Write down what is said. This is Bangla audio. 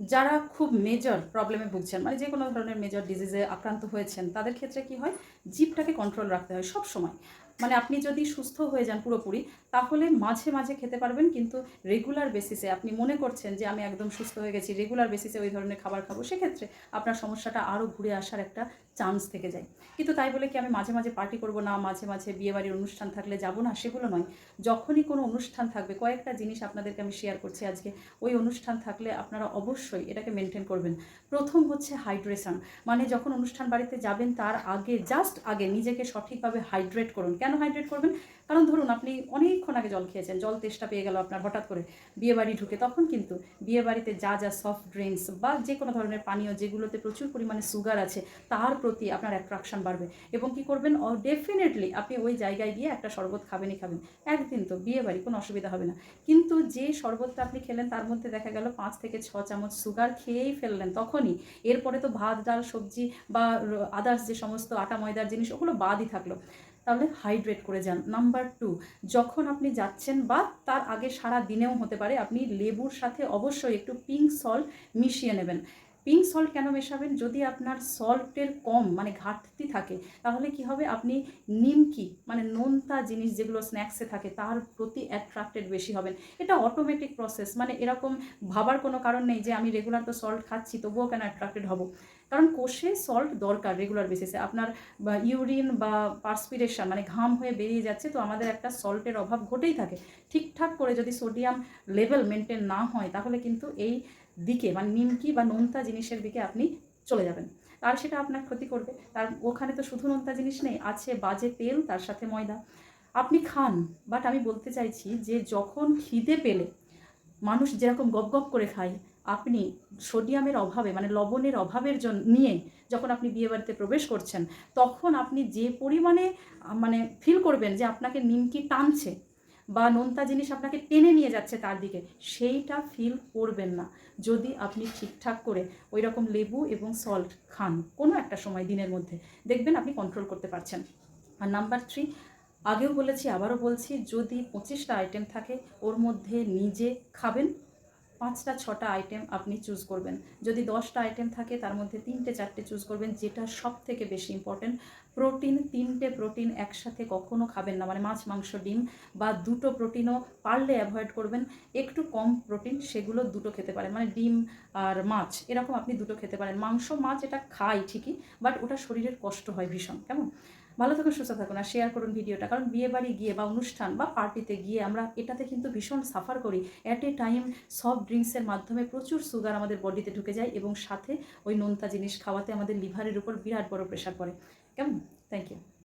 যারা খুব মেজর প্রবলেমে ভুগছেন মানে যে কোনো ধরনের মেজর ডিজিজে আক্রান্ত হয়েছেন, তাদের ক্ষেত্রে কি হয়? জিভটাকে কন্ট্রোল রাখতে হয় সব সময় মানে আপনি যদি সুস্থ হয়ে যান পুরোপুরি, তাহলে মাঝে মাঝে খেতে পারবেন, কিন্তু রেগুলার বেসিসে আপনি মনে করছেন যে আমি একদম সুস্থ হয়ে গেছি রেগুলার বেসিসে ওই ধরনের খাবার খাব, সেক্ষেত্রে আপনার সমস্যাটা আরও ঘুরে আসার একটা চান্স থেকে যায়। কিন্তু তাই বলে কি আমি মাঝে মাঝে পার্টি করব না, মাঝে মাঝে বিয়েবাড়ির অনুষ্ঠান থাকলে যাব না, সেগুলো নয়। যখনই কোনো অনুষ্ঠান থাকবে, কয়েকটা জিনিস আপনাদেরকে আমি শেয়ার করছি আজকে, ওই অনুষ্ঠান থাকলে আপনারা অবশ্যই এটাকে মেনটেন করবেন। প্রথম হচ্ছে হাইড্রেশন মানে যখন অনুষ্ঠান বাড়িতে যাবেন, তার আগে জাস্ট আগে নিজেকে সঠিকভাবে হাইড্রেট করুন। কেন? হাইড্রেট করবেন? কারণ ধরুন আপনি অনেকক্ষণ আগে জল খেয়েছেন, জল তেষ্টা পেয়ে গেল আপনার হঠাৎ করে বিয়ে বাড়ি ঢুকে, তখন কিন্তু বিয়ে বাড়িতে যা যা সফট ড্রিঙ্কস বা যে কোনো ধরনের পানীয় যেগুলোতে প্রচুর পরিমাণে সুগার আছে, তার প্রতি আপনার অ্যাট্রাকশন বাড়বে। এবং কি করবেন? ডেফিনেটলি আপনি ওই জায়গায় গিয়ে একটা শরবত খাবেনই খাবেন। একদিন তো বিয়ে বাড়ি, কোনো অসুবিধা হবে না। কিন্তু যে শরবতটা আপনি খেলেন, তার মধ্যে দেখা গেল পাঁচ থেকে ছ চামচ সুগার খেয়েই ফেললেন তখনই। এরপরে তো ভাত, ডাল, সবজি বা আদার্স যে সমস্ত আটা, ময়দার জিনিস, ওগুলো বাদই থাকল। তাহলে হাইড্রেট করে যান। নাম্বার টু যখন আপনি যাচ্ছেন বা তার আগে সারা দিনেও হতে পারে, আপনি লেবুর সাথে অবশ্যই একটু পিঙ্ক সল্ট মিশিয়ে নেবেন। পিঙ্ক সল্ট কেন মেশাবেন? যদি আপনার সল্টের কম মানে ঘাটতি থাকে, তাহলে কি হবে? আপনি নিমকি মানে নোনতা জিনিস যেগুলো স্ন্যাক্সে থাকে, তার প্রতি অ্যাট্রাক্টেড বেশি হবেন। এটা অটোমেটিক প্রসেস মানে এরকম ভাবার কোনো কারণ নেই যে আমি রেগুলার তো সল্ট খাচ্ছি, তবুও কেন অ্যাট্রাক্টেড হব? কারণ কোষে সল্ট দরকার রেগুলার বেসিসে আপনার ইউরিন বা পার্সপিরেশন মানে ঘাম হয়ে বেরিয়ে যাচ্ছে, তো আমাদের একটা সল্টের অভাব ঘটেই থাকে। ঠিকঠাক করে যদি সোডিয়াম লেভেল মেনটেন না হয়, তাহলে কিন্তু এই দিকে মানে নিমকি বা নোনতা জিনিসের দিকে আপনি চলে যাবেন। আর সেটা আপনার ক্ষতি করবে। তার ওখানে তো শুধু নোনতা জিনিস নেই, আছে বাজে তেল, তার সাথে ময়দা। আপনি খান বাট আমি বলতে চাইছি যে যখন খিদে পেলে, মানুষ যেরকম গপ গপ করে খায়, আপনি সোডিয়ামের অভাবে মানে লবণের অভাবের জন্য নিয়ে যখন আপনি বিয়েবাড়িতে প্রবেশ করছেন, তখন আপনি যে পরিমাণে মানে ফিল করবেন যে আপনাকে নিমকি টানছে বা নোনতা জিনিস আপনাকে টেনে নিয়ে যাচ্ছে তার দিকে, সেইটা ফিল করবেন না। যদি আপনি ঠিকঠাক করে ওই রকম লেবু এবং সল্ট খান কোনো একটা সময় দিনের মধ্যে, দেখবেন আপনি কন্ট্রোল করতে পারছেন। আর নাম্বার থ্রি আগেও বলেছি, আবারও বলছি, যদি পঁচিশটা আইটেম থাকে, ওর মধ্যে নিজে খাবেন। পাঁচটা, ছটা আইটেম আপনি চুজ করবেন। যদি দশটা আইটেম থাকে, তার মধ্যে তিনটে, চারটে চুজ করবেন, যেটা সব থেকে বেশি ইম্পর্টেন্ট প্রোটিন তিনটে প্রোটিন একসাথে কখনো খাবেন না। মানে মাছ, মাংস, ডিম বা দুটো প্রোটিনও পারলে অ্যাভয়েড করবেন। একটু কম প্রোটিন সেগুলো দুটো খেতে পারেন। মানে ডিম আর মাছ, এরকম আপনি দুটো খেতে পারেন। মাংস, মাছ এটা খাই ঠিকই বাট ওটা শরীরের কষ্ট হয় ভীষণ। কেমন? ভালো থাকুন, সুস্থ থাকুন আর শেয়ার করুন ভিডিওটা। কারণ বিয়ে বাড়ি গিয়ে বা অনুষ্ঠান বা পার্টিতে গিয়ে আমরা এটাতে কিন্তু ভীষণ সাফার করি। অ্যাট এ টাইম সফট ড্রিঙ্কসের মাধ্যমে প্রচুর সুগার আমাদের বডিতে ঢুকে যায় এবং সাথে ওই নোনতা জিনিস খাওয়াতে আমাদের লিভারের উপর বিরাট বড় প্রেশার পড়ে। কেমন? Thank you